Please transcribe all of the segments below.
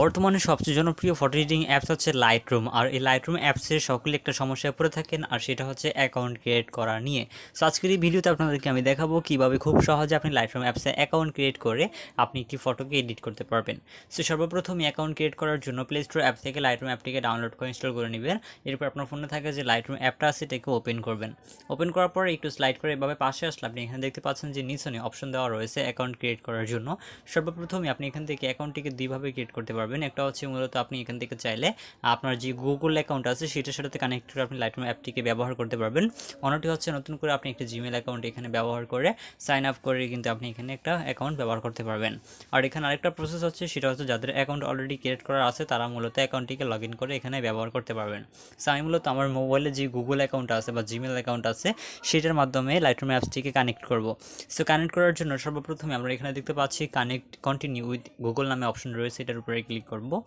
বর্তমানে সবচেয়ে জনপ্রিয় ফটো এডিটিং অ্যাপস হচ্ছে লাইটরুম আর এই লাইটরুম অ্যাপসের সকলে একটা সমস্যায় পড়ে থাকেন, আর সেটা হচ্ছে অ্যাকাউন্ট ক্রিয়েট করা নিয়ে। সো আজকের এই ভিডিওতে আপনাদেরকে আমি দেখাবো কীভাবে খুব সহজে আপনি লাইটরুম অ্যাপসে অ্যাকাউন্ট ক্রিয়েট করে আপনি একটি ফটোকে এডিট করতে পারবেন। সো সর্বপ্রথম অ্যাকাউন্ট ক্রিয়েট করার জন্য প্লে স্টোর অ্যাপ থেকে লাইটরুম অ্যাপটিকে ডাউনলোড করে ইনস্টল করে নেবেন। এরপর আপনার ফোনে থাকে যে লাইটরুম অ্যাপটা আছে, এটাকে ওপেন করবেন। ওপেন করার পর একটু স্লাইড করে এভাবে পাশে আসলে আপনি এখানে দেখতে পাচ্ছেন যে নিচনে অপশন দেওয়া রয়েছে অ্যাকাউন্ট ক্রিয়েট করার জন্য। সর্বপ্রথমে আপনি এখান থেকে অ্যাকাউন্টটিকে দুইভাবে ক্রিয়েট করতে পারবেন। একটা হচ্ছে মূলত আপনি এখান থেকে চাইলে আপনার যে গুগল অ্যাকাউন্ট আছে, সেটার সাথে কানেক্ট করে আপনি লাইটরুম অ্যাপটিকে ব্যবহার করতে পারবেন। অন্যটি হচ্ছে নতুন করে আপনি একটা জিমেল অ্যাকাউন্ট এখানে ব্যবহার করে সাইন আপ করে কিন্তু আপনি এখানে একটা অ্যাকাউন্ট ব্যবহার করতে পারবেন। আর এখানে আরেকটা প্রসেস হচ্ছে, সেটা হচ্ছে যাদের অ্যাকাউন্ট অলরেডি ক্রিয়েট করা আছে, তারা মূলত অ্যাকাউন্টটিকে লগ করে এখানে ব্যবহার করতে পারবেন। সো আমি মূলত আমার মোবাইলে যে গুগল অ্যাকাউন্ট আছে বা জিমেল অ্যাকাউন্ট আছে, সেটার মাধ্যমে লাইটরুম অ্যাপসটিকে কানেক্ট করব। সো কানেক্ট করার জন্য সর্বপ্রথমে আমরা এখানে দেখতে পাচ্ছি কানেক্ট কন্টিনিউ উইথ গুগল নামে অপশন রয়েছে, এটার উপরে ক্লিক করব।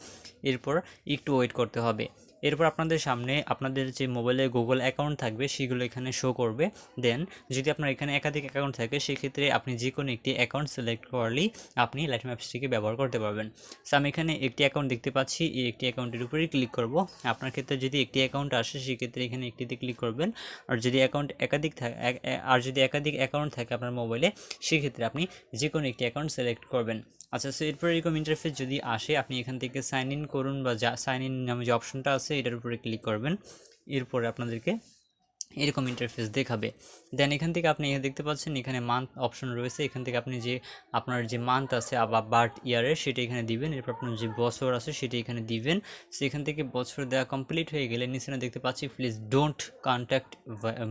এরপর একটু ওয়েট করতে হবে। এরপর আপনাদের সামনে আপনাদের যে মোবাইলে গুগল অ্যাকাউন্ট থাকবে, সেগুলো এখানে শো করবে। দেন যদি আপনার এখানে একাধিক অ্যাকাউন্ট থাকে, সেক্ষেত্রে আপনি যে কোনো একটি অ্যাকাউন্ট সিলেক্ট করলেই আপনি লাইট ম্যাপসটিকে ব্যবহার করতে পারবেন। সো আমি এখানে একটি অ্যাকাউন্ট দেখতে পাচ্ছি। এই একটি অ্যাকাউন্টের উপরেই ক্লিক করব। আপনার ক্ষেত্রে যদি একটি অ্যাকাউন্ট আসে, সেক্ষেত্রে এখানে একটিতে ক্লিক করবেন। আর যদি অ্যাকাউন্ট একাধিক থাকে আর যদি একাধিক অ্যাকাউন্ট থাকে আপনার মোবাইলে, সেক্ষেত্রে আপনি যে কোনো একটি অ্যাকাউন্ট সিলেক্ট করবেন। আচ্ছা সো এরপর এরকম ইন্টারফেস যদি আসে, আপনি এখান থেকে সাইন ইন করুন বা যা সাইন ইন নামে যে অপশনটা আছে এটার উপরে ক্লিক করবেন, এরপরে আপনাদেরকে এরকম ইন্টারফেস দেখাবে। দেন এখান থেকে আপনি এখানে দেখতে পাচ্ছেন, এখানে মান্থ অপশন রয়েছে, এখান থেকে আপনি যে আপনার যে মান্থ আছে বা বার্থ ইয়ারের সেটা এখানে দিবেন, এরপর আপনার যে বছর আছে, সেটা এখানে দিবেন। সেখান থেকে বছর দেওয়া কমপ্লিট হয়ে গেলে নিচে দেখতে পাচ্ছি please don't contact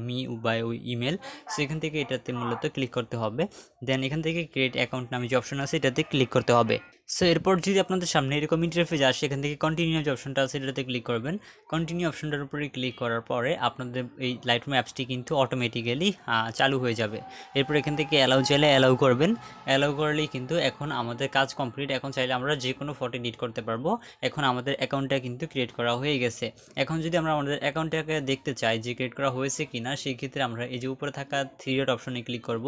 me by ওই ইমেল সেখান থেকে এটাতে মূলত ক্লিক করতে হবে। দেন এখান থেকে ক্রিয়েট অ্যাকাউন্ট নামে যে অপশন আছে, এটাতে ক্লিক করতে হবে। সো এরপর যদি আপনাদের সামনে এরকম ইন্টারফেস আসে, এখান থেকে কন্টিনিউ যে অপশনটা আছে এটাতে ক্লিক করবেন। কন্টিনিউ অপশনটার উপরে ক্লিক করার পরে আপনাদের এই লাইটরুম অ্যাপসটি কিন্তু অটোমেটিক্যালি চালু হয়ে যাবে। এরপর এখান থেকে অ্যালাউ চাইলে অ্যালাউ করবেন। অ্যালাউ করলেই কিন্তু এখন আমাদের কাজ কমপ্লিট এখন চাইলে আমরা যে কোনো ফটো এডিট করতে পারব। এখন আমাদের অ্যাকাউন্টটা কিন্তু ক্রিয়েট করা হয়ে গেছে। এখন যদি আমরা আমাদের অ্যাকাউন্টটাকে দেখতে চাই যে ক্রিয়েট করা হয়েছে কি না সেই ক্ষেত্রে আমরা এই যে উপরে থাকা থ্রি ডট অপশনে ক্লিক করব।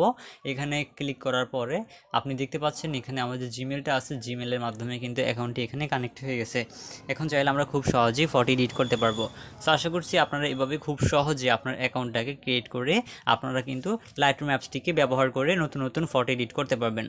এখানে ক্লিক করার পরে আপনি দেখতে পাচ্ছেন এখানে আমাদের জিমেলটা আছে জিমেলের মাধ্যমে কিন্তু অ্যাকাউন্টটি এখানে কানেক্ট হয়ে গেছে। এখন চাইলে আমরা খুব সহজেই ফটো এডিট করতে পারব। সো আশা করছি আপনারা এভাবে খুব সহজে আপনার অ্যাকাউন্টটাকে ক্রিয়েট করে আপনারা কিন্তু লাইটরুম অ্যাপসটিকে ব্যবহার করে নতুন নতুন ফটো এডিট করতে পারবেন।